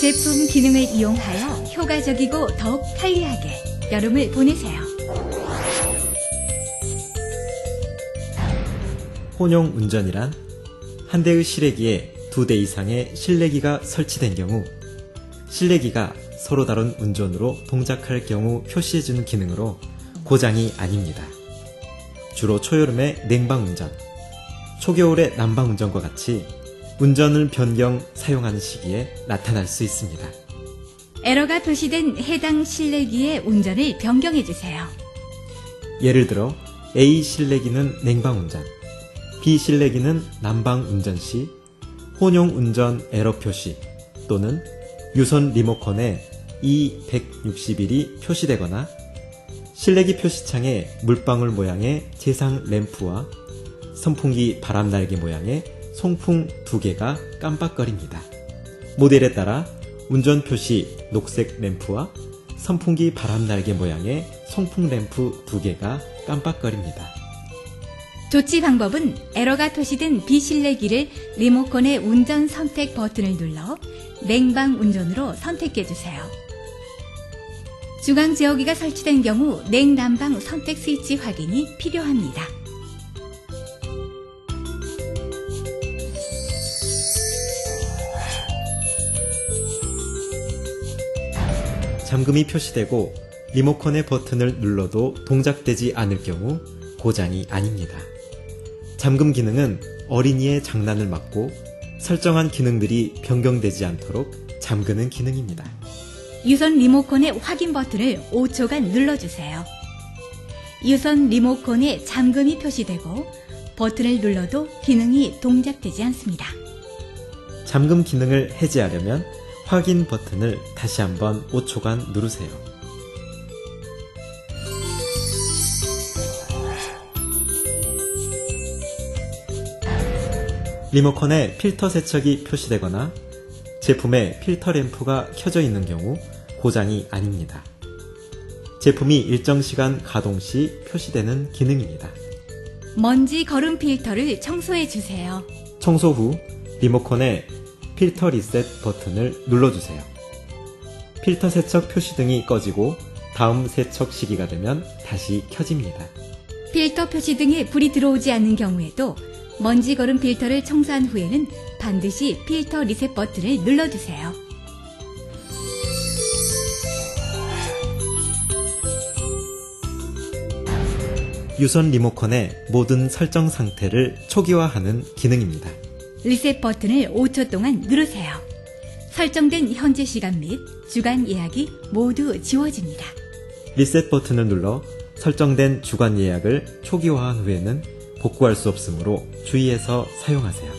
제품 기능을 이용하여 효과적이고 더욱 편리하게 여름을 보내세요. 혼용 운전이란 한 대의 실내기에 두 대 이상의 실내기가 설치된 경우 실내기가 서로 다른 운전으로 동작할 경우 표시해주는 기능으로 고장이 아닙니다. 주로 초여름의 냉방 운전, 초겨울의 난방 운전과 같이 운전을 변경 사용하는 시기에 나타날 수 있습니다. 에러가 표시된 해당 실내기의 운전을 변경해 주세요. 예를 들어 A 실내기는 냉방 운전, B 실내기는 난방 운전 시 혼용 운전 에러 표시 또는 유선 리모컨에 E161이 표시되거나 실내기 표시창에 물방울 모양의 제상 램프와 선풍기 바람날개 모양의 송풍 두 개가 깜빡거립니다. 모델에 따라 운전 표시 녹색 램프와 선풍기 바람날개 모양의 송풍 램프 두 개가 깜빡거립니다. 조치 방법은 에러가 표시된 비실내기를 리모컨의 운전 선택 버튼을 눌러 냉방 운전으로 선택해 주세요. 주강 제어기가 설치된 경우 냉난방 선택 스위치 확인이 필요합니다. 잠금이 표시되고 리모컨의 버튼을 눌러도 동작되지 않을 경우 고장이 아닙니다. 잠금 기능은 어린이의 장난을 막고 설정한 기능들이 변경되지 않도록 잠그는 기능입니다. 유선 리모컨의 확인 버튼을 5초간 눌러주세요. 유선 리모컨에 잠금이 표시되고 버튼을 눌러도 기능이 동작되지 않습니다. 잠금 기능을 해제하려면 확인 버튼을 다시 한번 5초간 누르세요. 리모컨에 필터 세척이 표시되거나 제품에 필터 램프가 켜져 있는 경우 고장이 아닙니다. 제품이 일정 시간 가동 시 표시되는 기능입니다. 먼지 거름 필터를 청소해 주세요. 청소 후 리모컨의 필터 리셋 버튼을 눌러주세요. 필터 세척 표시등이 꺼지고 다음 세척 시기가 되면 다시 켜집니다. 필터 표시 등에 불이 들어오지 않는 경우에도 먼지 거름 필터를 청소한 후에는 반드시 필터 리셋 버튼을 눌러주세요. 유선 리모컨의 모든 설정 상태를 초기화하는 기능입니다. 리셋 버튼을 5초 동안 누르세요. 설정된 현재 시간 및 주간 예약이 모두 지워집니다. 리셋 버튼을 눌러 설정된 주간 예약을 초기화한 후에는 복구할 수 없으므로 주의해서 사용하세요.